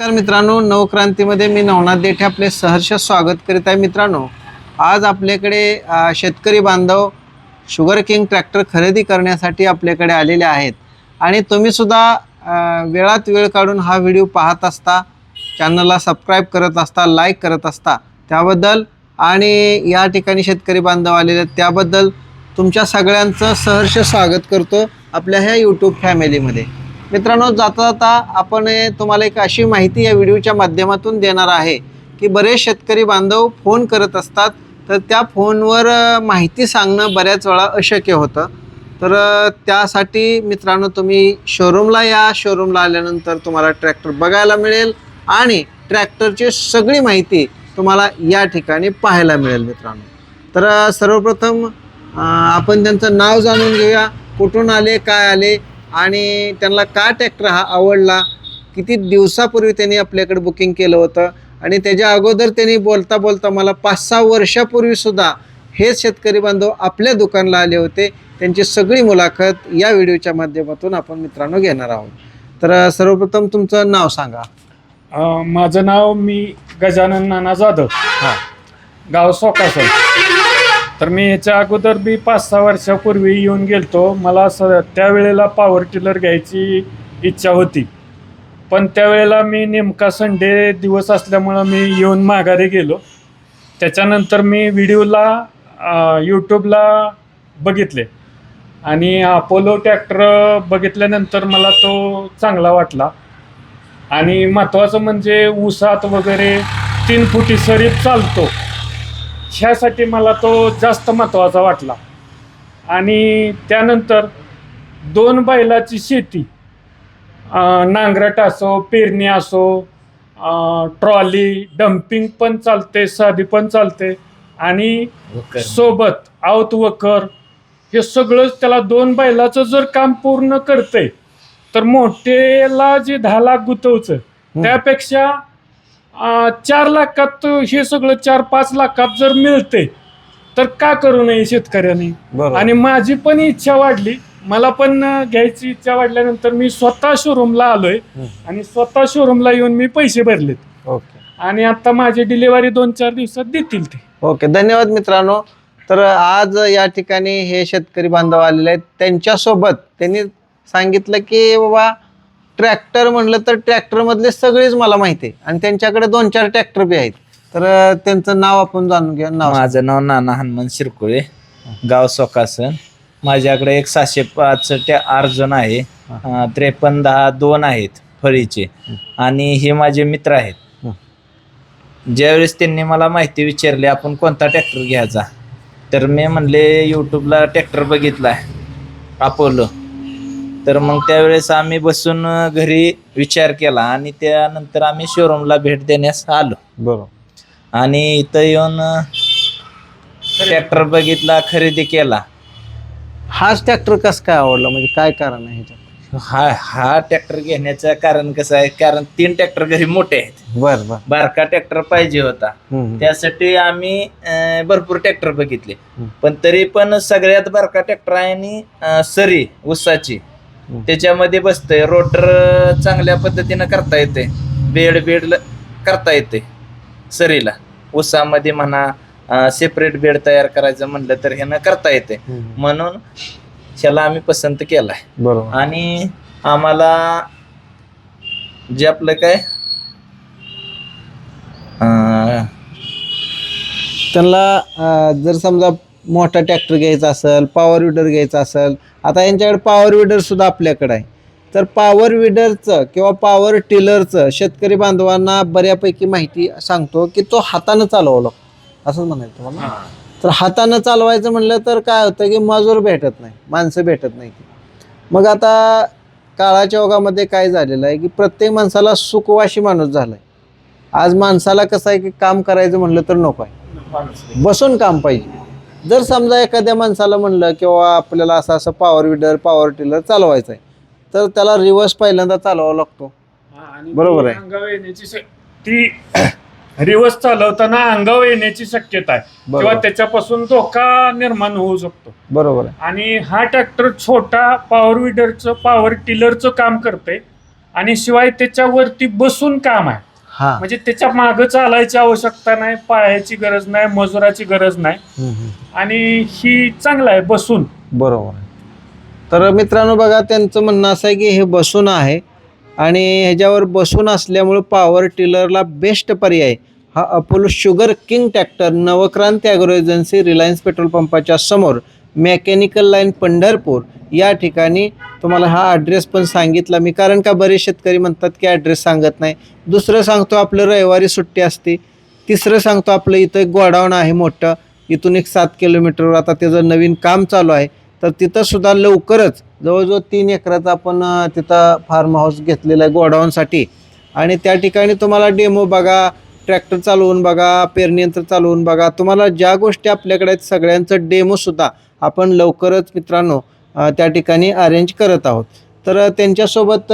नमस्कार मित्रांनो नवक्रांतीमध्ये मी नवनाथ देठे आपले सहर्ष स्वागत करीत आहे. मित्रांनो आज आपल्याकडे शेतकरी बांधव शुगर किंग ट्रॅक्टर खरेदी करण्यासाठी आपल्याकडे आलेले आहेत. आणि तुम्हीसुद्धा वेळात वेळ काढून हा व्हिडिओ पाहत असता चॅनलला सबस्क्राईब करत असता लाईक करत असता त्याबद्दल आणि या ठिकाणी शेतकरी बांधव आलेले आहेत त्याबद्दल तुमच्या सगळ्यांचं सहर्ष स्वागत करतो आपल्या ह्या यूट्यूब फॅमिलीमध्ये मित्रांनो जाता जाता आपण तुम्हाला एक अशी माहिती या व्हिडिओच्या माध्यमातून देणार आहे की बरेच शेतकरी बांधव फोन करत असतात. तर त्या फोनवर माहिती सांगणं बऱ्याच वेळा अशक्य होतं. तर त्यासाठी मित्रांनो तुम्ही शोरूमला या. शोरूमला आल्यानंतर तुम्हाला ट्रॅक्टर बघायला मिळेल आणि ट्रॅक्टरची सगळी माहिती तुम्हाला या ठिकाणी पाहायला मिळेल मित्रांनो. तर सर्वप्रथम आपण त्यांचं नाव जाणून घेऊया. कुठून आले काय आले आणि त्यांना का ट्रॅक्टर हा आवडला? किती दिवसापूर्वी त्यांनी आपल्याकडे बुकिंग केलं होतं? आणि त्याच्या अगोदर त्यांनी बोलता बोलता मला पाच सहा वर्षापूर्वीसुद्धा हेच शेतकरी बांधव आपल्या दुकानला आले होते. त्यांची सगळी मुलाखत या व्हिडिओच्या माध्यमातून आपण मित्रांनो घेणार आहोत. तर सर्वप्रथम तुमचं नाव सांगा. अ, माझं नाव मी गजानन नाना जाधव. हां. गाव सोकासन तर मी ह्याच्या अगोदर बी पाच सहा वर्षापूर्वी येऊन गेलतो. मला स त्यावेळेला पॉवर टिलर घ्यायची इच्छा होती. पण त्यावेळेला मी नेमका संडे दिवस असल्यामुळं मी येऊन माघारी गेलो. त्याच्यानंतर मी व्हिडिओला यूट्यूबला बघितले. आणि अपोलो ट्रॅक्टर बघितल्यानंतर मला तो चांगला वाटला. आणि महत्त्वाचं म्हणजे ऊसात वगैरे तीन फुटी सरीत चालतो. ह्यासाठी मला तो जास्त महत्त्वाचा वाटला. आणि त्यानंतर दोन बैलाची शेती. नांगरट असो पेरणी असो ट्रॉली डम्पिंग पण चालते साधी पण चालते आणि सोबत आवत वकर हे सगळंच त्याला दोन बैलाचं जर काम पूर्ण करतंय तर मोठेला जे दहा लाख गुतवचं त्यापेक्षा चार लाखात हे सगळं चार पाच लाखात जर मिळते तर का करू नये शेतकऱ्यांनी? आणि माझी पण इच्छा वाढली. मला पण घ्यायची इच्छा वाढल्यानंतर मी स्वतः शोरूमला आलोय. आणि स्वतः शोरूमला येऊन मी पैसे भरलेत. ओके. आणि आता माझी डिलिव्हरी दोन चार दिवसात देतील ते. ओके. धन्यवाद मित्रांनो. तर आज या ठिकाणी हे शेतकरी बांधव आलेले आहेत. त्यांच्यासोबत त्यांनी सांगितलं की बाबा ट्रॅक्टर म्हणलं तर ट्रॅक्टरमधले सगळेच मला माहिती आहे. आणि त्यांच्याकडे दोन चार ट्रॅक्टर बी आहेत. तर अं, त्यांचं नाव आपण जाणून घ्या नाव माझं नाव नाना हनुमान शिरकुळे गाव सोकासन. माझ्याकडे एक सहाशे पाच त्या अर्जन आहे. त्रेपन्न दहा दोन आहेत फळीचे. आणि हे माझे मित्र आहेत. हं. ज्यावेळेस त्यांनी मला माहिती विचारली आपण कोणता ट्रॅक्टर घ्यायचा? तर मी म्हणले यूट्यूबला ट्रॅक्टर बघितला अपोलो. तर मग त्यावेळेस आम्ही बसून घरी विचार केला आणि त्यानंतर आम्ही शोरूमला भेट देण्यास आलो. बरोबर. आणि इथं येऊन ट्रॅक्टर बघितला खरेदी केला. हाच ट्रॅक्टर कसं काय आवडला? म्हणजे काय कारण आहे ह्याच्यात? हा हा ट्रॅक्टर घेण्याचं कारण कसं आहे? कारण तीन ट्रॅक्टर घरी मोठे आहेत. बरं बरं. बारका ट्रॅक्टर पाहिजे होता. हम्म, हम्म. त्यासाठी आम्ही अं, भरपूर ट्रॅक्टर बघितले. पण तरी पण सगळ्यात बारका ट्रॅक्टर आहे आणि अं, सरी उसाची. त्याच्यामध्ये बसतंय. रोटर चांगल्या पद्धतीनं करता येते बेड बेड करता येते सरीला. उसामध्ये म्हणा सेपरेट बेड तयार करायचं म्हणलं तर ह्यानं करता येते म्हणून ह्याला आम्ही पसंत केलाय. बरोबर. आणि आम्हाला जे आपलं काय अं, त्यांना जर समजा मोठा ट्रॅक्टर घ्यायचा असेल पॉवर विडर घ्यायचा असेल आता यांच्याकडे पॉवर विडर सुद्धा आपल्याकडे आहे. तर पॉवर विडरचं किंवा पॉवर टिलरचं शेतकरी बांधवांना बऱ्यापैकी माहिती सांगतो की तो हातानं चालवावं लागतो असंच म्हणायचं तुम्हाला? तर हातानं चालवायचं म्हणलं तर काय होतं की मजूर भेटत नाही माणसं भेटत नाही. मग आता काळाच्या ओघामध्ये काय झालेलं आहे की प्रत्येक माणसाला सुखवाशी माणूस झाला आहे आज माणसाला कसं आहे की काम करायचं म्हणलं तर नको आहे. बसून काम पाहिजे. जर समजा एखाद्या माणसाला म्हणलं किंवा आपल्याला असं असं पॉवर विडर पॉवर टिलर चालवायचं आहे तर त्याला रिव्हर्स पहिल्यांदा चालवावा लागतो. आणि बरोबर आहे. अंगावर येण्याची शक- ती रिवर्स चालवताना अंगावर येण्याची शक्यता आहे. बरोबर. किंवा त्याच्यापासून धोका निर्माण होऊ शकतो. बरोबर आहे. आणि हा ट्रॅक्टर छोटा पॉवर विडरचं पॉवर टिलरचं काम करते आणि शिवाय त्याच्यावरती बसून काम आहे. हा म्हणजे त्याच्या मागं चालायची आवश्यकता नाही पायाची गरज नाही मजुराची गरज नाही. आणि ही चांगलं आहे बसून बरोबर आहे. तर मित्रांनो बघा त्यांचं म्हणणं असं आहे की हे बसून आहे आणि ह्याच्यावर बसून असल्यामुळे पॉवर टिलरला बेस्ट पर्याय हा Apollo sugar king tractor Navkranti agro agency Reliance petrol पंपाच्या समोर मेकॅनिकल लाईन पंढरपूर या ठिकाणी तुम्हाला हा ॲड्रेस पण सांगितला मी. कारण का बरेच शेतकरी म्हणतात की ॲड्रेस सांगत नाही. दुसरं सांगतो आपलं रविवारी सुट्टी असते. तिसरं सांगतो आपलं इथं एक गोडाऊन आहे मोठं. इथून एक सात किलोमीटरवर आता त्याचं नवीन काम चालू आहे तर तिथंसुद्धा लवकरच जवळजवळ तीन एकराचा आपण तिथं फार्म हाऊस घेतलेला आहे गोडाऊनसाठी. आणि त्या ठिकाणी तुम्हाला डेमो बघा ट्रॅक्टर चालवून बघा पेरणी यंत्र चालवून बघा. तुम्हाला ज्या गोष्टी आपल्याकडे आहेत सगळ्यांचं डेमोसुद्धा आपण लवकरच मित्रांनो त्या ठिकाणी अरेंज करत आहोत. तर त्यांच्यासोबत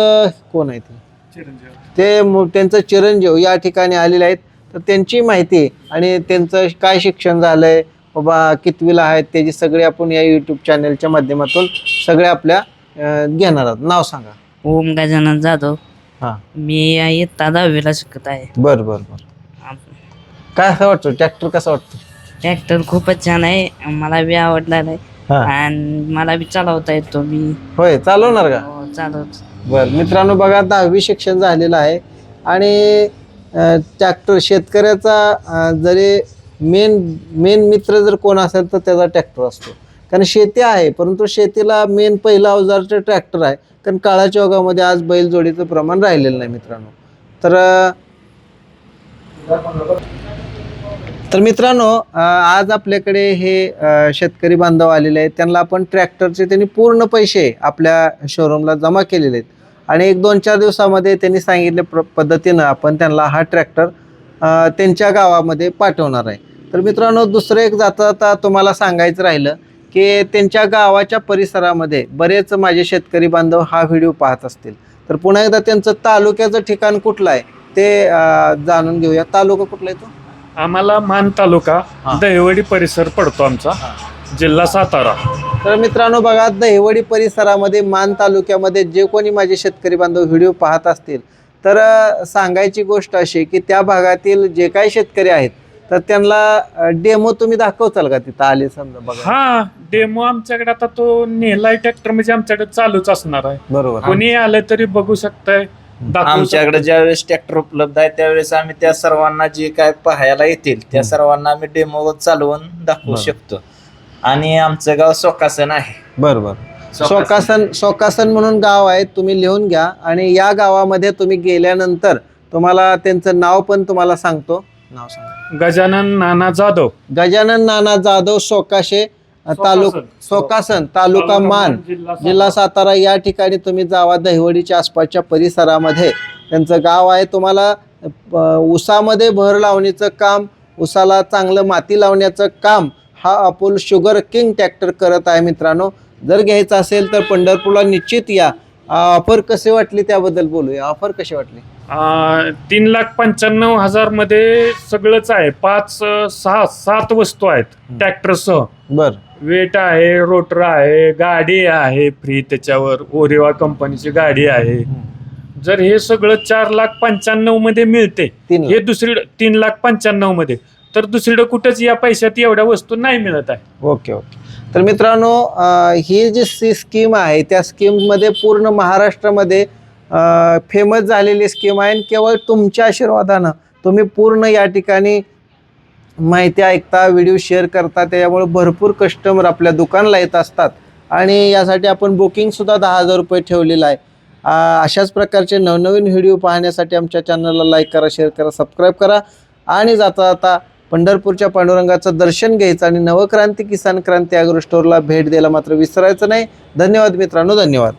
कोण आहे ते? ते मु- त्यांचं चिरंजीव या ठिकाणी आलेले आहेत. तर त्यांची माहिती आणि त्यांचं काय शिक्षण झालं आहे बाबा कितवीला आहेत त्याची सगळे आपण या यूट्यूब चॅनलच्या माध्यमातून सगळे आपल्या घेणार आहोत. नाव सांगा. ओम गजानन जाधव. हां. मी इयत्ता दहावीला शिकत आहे. बरं बरं बरं. काय असं वाटतं? ट्रॅक्टर कसं वाटतं? ट्रॅक्टर खूपच छान आहे. मला बी आवडला आहे. हां. आणि मला बी चालवता येतो मी. होय चालवणार का? हो, चालवतो. बरं मित्रांनो बघा दहावी शिक्षण झालेलं आहे. आणि ट्रॅक्टर शेतकऱ्याचा अं, जरी मेन मेन मित्र जर कोण असेल तर त्याचा ट्रॅक्टर असतो. कारण शेती आहे परंतु शेतीला मेन पहिला अवजारचं ट्रॅक्टर आहे. कारण काळाच्या ओघामध्ये आज बैलजोडीचं प्रमाण राहिलेलं नाही मित्रांनो. तर अं, तर मित्रांनो आज आपल्याकडे हे शेतकरी बांधव आलेले आहेत. त्यांना आपण ट्रॅक्टरचे त्यांनी पूर्ण पैसे आपल्या शोरूमला जमा केलेले आहेत. आणि एक दोन चार दिवसामध्ये त्यांनी सांगितल्या प्र पद्धतीनं आपण त्यांना हा ट्रॅक्टर त्यांच्या गावामध्ये पाठवणार आहे. तर मित्रांनो दुसरं एक जाता जाता तुम्हाला सांगायचं राहिलं की त्यांच्या गावाच्या परिसरामध्ये बरेच माझे शेतकरी बांधव हा व्हिडिओ पाहत असतील. तर पुन्हा एकदा त्यांचं तालुक्याचं ठिकाण कुठलं आहे ते जाणून घेऊया. तालुका कुठला आहे तो? आम्हाला मान तालुका. दहिवडी परिसर पडतो आमचा. जिल्हा सातारा. तर मित्रांनो बघा दहिवडी परिसरामध्ये मान तालुक्यामध्ये जे कोणी माझे शेतकरी बांधव व्हिडिओ पाहत असतील तर सांगायची गोष्ट अशी की त्या भागातील जे काही शेतकरी आहेत तर त्यांना डेमो तुम्ही दाखवचाल का तिथं आले समजा बघा? हा डेमो आमच्याकडे आता तो नेलाय ट्रॅक्टर म्हणजे आमच्याकडे चालूच असणार आहे. बरोबर. कोणी आलं तरी बघू शकताय. आमच्याकडे. ज्यावेळेस ट्रॅक्टर उपलब्ध आहे त्यावेळेस आम्ही त्या सर्वांना जे काय पाहायला येतील त्या. सर्वांना आम्ही डेमो चालवून दाखवू. शकतो. आणि आमचं गाव सोकासन आहे. बरोबर सोकासन सोकासन म्हणून गाव आहे तुम्ही लिहून घ्या. आणि या गावामध्ये तुम्ही गेल्यानंतर तुम्हाला त्यांचं नाव पण तुम्हाला सांगतो. नाव सांगा. गजानन नाना जाधव. गजानन नाना जाधव सोकाशे तालुक सोकासन. तालुका मान जिल्हा सातारा. या ठिकाणी तुम्ही जावा दहिवडीच्या आसपासच्या परिसरामध्ये. त्यांचं गाव आहे तुम्हाला ऊसामध्ये भर लावणीचं काम ऊसाला चांगलं माती लावण्याचं काम हा अपोल शुगर किंग ट्रॅक्टर करत आहे मित्रांनो. जर घ्यायचं असेल तर पंढरपूरला निश्चित या. ऑफर कसे वाटली त्याबद्दल बोलूया. ऑफर कशी वाटली? तीन लाख पंच्याण्णव हजारमध्ये सगळंच आहे. पाच सहा सात वस्तू आहेत हम्म. ट्रॅक्टरसह. बर. वेट आहे रोटर आहे गाडी आहे फ्री त्याच्यावर. ओरिवा कंपनीची गाडी आहे. जर हे सगळं चार लाख पंच्याण्णवमध्ये मिळते तीन हे दुसरीकडे तीन लाख पंच्याण्णवमध्ये तर दुसरीकडे कुठंच या पैशात एवढ्या वस्तू नाही मिळत आहे. Okay okay. तर मित्रांनो अं, ही जी सी स्कीम आहे त्या स्कीममध्ये पूर्ण महाराष्ट्रामध्ये फेमस झालेली स्कीम आहे आणि केवळ तुमच्या आशीर्वादानं तुम्ही पूर्ण या ठिकाणी माहिती ऐकता व्हिडिओ शेअर करता त्याच्यामुळे भरपूर कस्टमर आपल्या दुकानला येत असतात. आणि यासाठी आपण बुकिंगसुद्धा दहा हजार रुपये ठेवलेलं आहे. अशाच प्रकारचे नवनवीन व्हिडिओ पाहण्यासाठी आमच्या चॅनलला लाईक करा शेअर करा सबस्क्राईब करा. आणि जाता जाता पंढरपूरच्या पांडुरंगाचं दर्शन घ्यायचं आणि नवक्रांती किसान क्रांती ॲग्रो स्टोअरला भेट द्यायला मात्र विसरायचं नाही. धन्यवाद मित्रांनो धन्यवाद.